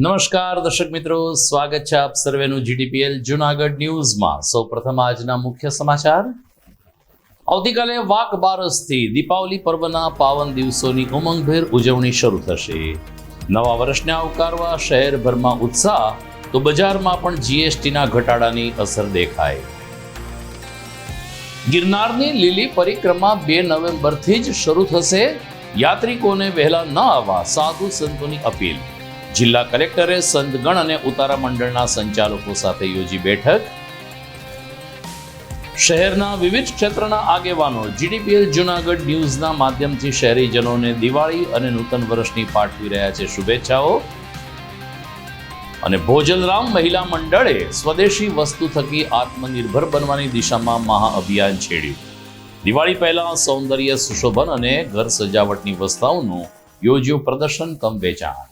નમસ્કાર, દર્શક મિત્રો. સ્વાગત છે આપ સર્વેનું જીટીપીએલ જુનાગઢ ન્યૂઝમાં. સૌપ્રથમ આજના મુખ્ય સમાચાર. આવતીકાલે વાક બારસથી દીપાવલી પર્વના પાવન દિવસોની ઉમંગભેર ઉજવણી શરૂ થશે. નવા વર્ષને આવકારવા શહેરભરમાં ઉત્સાહ, તો બજારમાં પણ જીએસટીના ઘટાડાની અસર દેખાય. ગિરનારની લીલી પરિક્રમા બે નવેમ્બરથી જ શરૂ થશે. યાત્રિકોને વહેલા ન આવવા સાધુ સંતોની અપીલ. જિલ્લા કલેક્ટરે સંતગણ અને ઉતારા મંડળના સંચાલકો સાથે યોજી બેઠક. શહેરના વિવિધ ક્ષેત્રના આગેવાનો જીડીપીએલ જુનાગઢ ન્યૂઝના માધ્યમથી શહેરીજનોને દિવાળી અને નૂતન વર્ષની પાઠવી રહ્યા છે શુભેચ્છાઓ. અને ભોજનરામ મહિલા મંડળે સ્વદેશી વસ્તુ થકી આત્મનિર્ભર બનવાની દિશામાં મહાઅભિયાન છેડ્યું. દિવાળી પહેલા સૌંદર્ય સુશોભન અને ઘર સજાવટની વસ્તુઓનું યોજ્યું પ્રદર્શન, કમ વેચાણ.